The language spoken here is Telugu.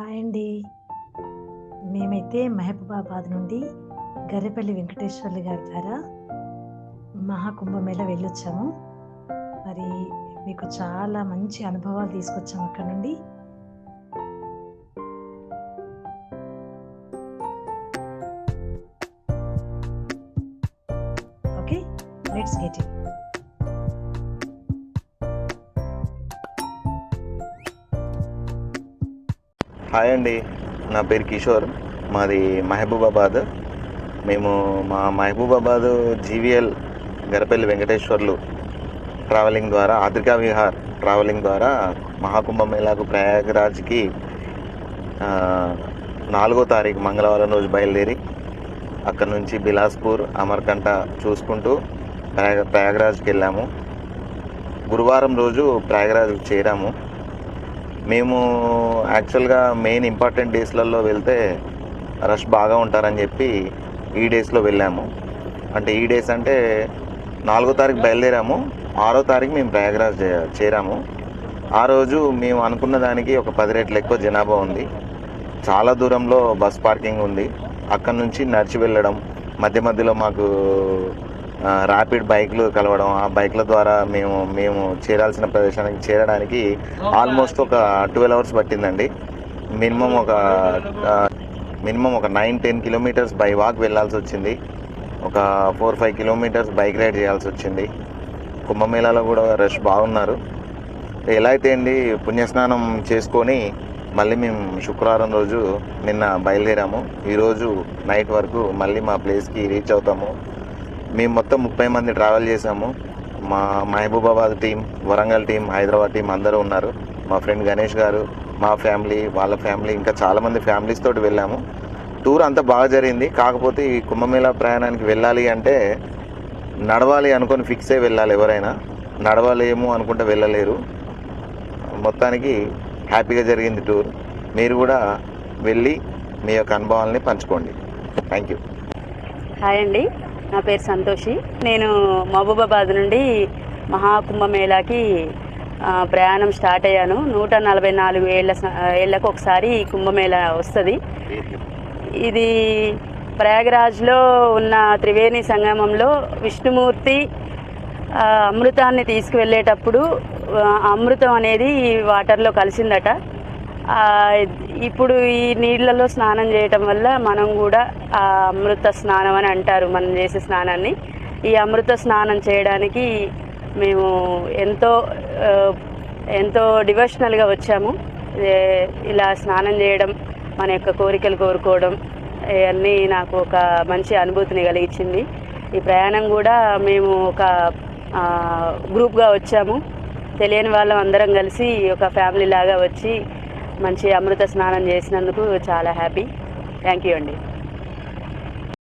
హాయ్ అండి. మేమైతే మహబూబాబాద్ నుండి గర్రెపల్లి వెంకటేశ్వర్లు గారి ద్వారా మహాకుంభమేళ వెళ్ళొచ్చాము. మరి మీకు చాలా మంచి అనుభవాలు తీసుకొచ్చాము అక్కడ నుండి. Okay let's get it hi అండి నా పేరు కిషోర్ మాది మహబూబాబాద్. మేము మా మహబూబాబాద్ జీవీఎల్ గరపల్లి వెంకటేశ్వర్లు ట్రావెలింగ్ ద్వారా ఆద్రికా విహార్ ట్రావెలింగ్ ద్వారా మహాకుంభ మేళాకు ప్రయాగరాజ్కి నాలుగో తారీఖు మంగళవారం రోజు బయలుదేరి అక్కడ నుంచి బిలాస్పూర్ అమర్కంట చూసుకుంటూ ప్రయాగ ప్రయాగరాజ్కి వెళ్ళాము. గురువారం రోజు ప్రయాగరాజ్కి చేరాము. మేము యాక్చువల్గా మెయిన్ ఇంపార్టెంట్ డేస్లలో వెళ్తే రష్ బాగా ఉంటారని చెప్పి ఈ డేస్లో వెళ్ళాము. అంటే ఈ డేస్ అంటే నాలుగో తారీఖు బయలుదేరాము. ఆరో తారీఖు మేము ప్రయాగరాజ్ చేరాము. ఆ రోజు మేము అనుకున్న దానికి ఒక పది రెట్లు ఎక్కువ జనాభా ఉంది. చాలా దూరంలో బస్ పార్కింగ్ ఉంది. అక్కడ నుంచి నడిచి వెళ్ళడం మధ్య మధ్యలో మాకు ర్యాపిడ్ బైక్లు కలవడం ఆ బైక్ల ద్వారా మేము మేము చేరాల్సిన ప్రదేశానికి చేరడానికి ఆల్మోస్ట్ ఒక ట్వెల్వ్ అవర్స్ పట్టిందండి. మినిమం ఒక మినిమం ఒక nine ten kilometres by walk వెళ్ళాల్సి వచ్చింది. ఒక four five kilometres bike ride చేయాల్సి వచ్చింది. కుంభమేళాలో కూడా రష్ బాగున్నారు. ఎలా అయితే అండి పుణ్యస్నానం చేసుకొని మళ్ళీ మేము శుక్రవారం రోజు నిన్న బయలుదేరాము. ఈరోజు నైట్ వరకు మళ్ళీ మా ప్లేస్కి రీచ్ అవుతాము. మేము మొత్తం ముప్పై మంది ట్రావెల్ చేసాము మా Mahabubabad team Warangal team Hyderabad team అందరూ ఉన్నారు. మా ఫ్రెండ్ గణేష్ గారు మా ఫ్యామిలీ వాళ్ళ ఫ్యామిలీ ఇంకా చాలామంది ఫ్యామిలీస్ తోటి వెళ్ళాము. టూర్ అంతా బాగా జరిగింది. కాకపోతే ఈ కుంభమేళా ప్రయాణానికి వెళ్ళాలి అంటే నడవాలి అనుకొని ఫిక్స్ అయి వెళ్ళాలి ఎవరైనా. నడవలేము అనుకుంటే వెళ్ళలేరు. మొత్తానికి హ్యాపీగా జరిగింది టూర్ మీరు కూడా వెళ్ళి మీ యొక్క అనుభవాలని పంచుకోండి. థ్యాంక్ యూ హాయ్ అండి. నా పేరు సంతోషి. నేను మహబూబాబాద్ నుండి మహాకుంభమేళాకి ప్రయాణం స్టార్ట్ అయ్యాను. నూట నలభై నాలుగు ఏళ్ళ స- ఏళ్ళకు ఒకసారి కుంభమేళ కుంభమేళా వస్తుంది. ఇది ప్రయాగరాజ్లో ఉన్న త్రివేణి సంగమంలో విష్ణుమూర్తి అమృతాన్ని తీసుకువెళ్ళేటప్పుడు అమృతం అనేది ఈ వాటర్లో కలిసిందట. ఇప్పుడు ఈ నీళ్ళలో స్నానం చేయటం వల్ల మనం కూడా ఆ అమృత స్నానం అని అంటారు మనం చేసే స్నానాన్ని. ఈ అమృత స్నానం చేయడానికి మేము ఎంతో ఎంతో డివోషనల్గా వచ్చాము. ఇలా స్నానం చేయడం మన యొక్క కోరికలు కోరుకోవడం ఇవన్నీ నాకు ఒక మంచి అనుభూతిని కలిగించింది. ఈ ప్రయాణం కూడా మేము ఒక గ్రూప్గా వచ్చాము. తెలియని వాళ్ళం అందరం కలిసి ఒక ఫ్యామిలీ లాగా వచ్చి మంచి అమృత స్నానం చేసినందుకు చాలా హ్యాపీ. థ్యాంక్ యూ అండి.